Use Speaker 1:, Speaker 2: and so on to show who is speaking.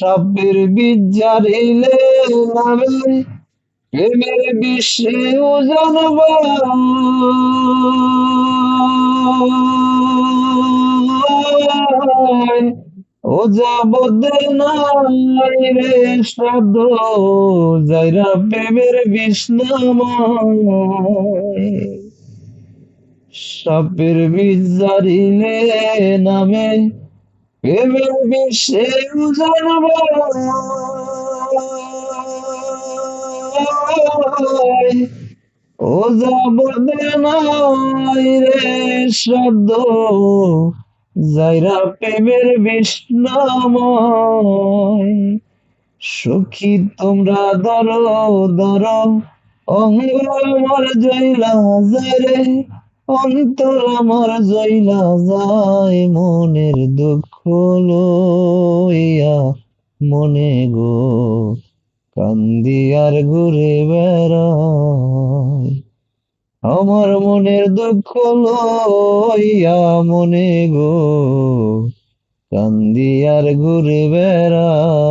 Speaker 1: সাপের বীজ জারিলে নামে প্রেমের বিশ্বে জানব। ও যাবদে নাই রে শব্দ যাইরা প্রেমের বিষ্ণাময় সাপের জারিলে নামে। প্রেমের বিশ্বে জানব ও যাবদে রে শব্দ যাইরা প্রেমের বিষ্ণাময়। সখী তোমরা ধরো ধরো অঙ্গ আমার জয়লা যায় রে অন্তর আমার জয়লা যায় মনের দুঃখ লইয়া। মনে গো, কান্দি আর ঘুরে বেড়ায়। আমার মনের দুঃখ লইয়া মনে গো, কান্দি আর ঘুরে বেড়ায়।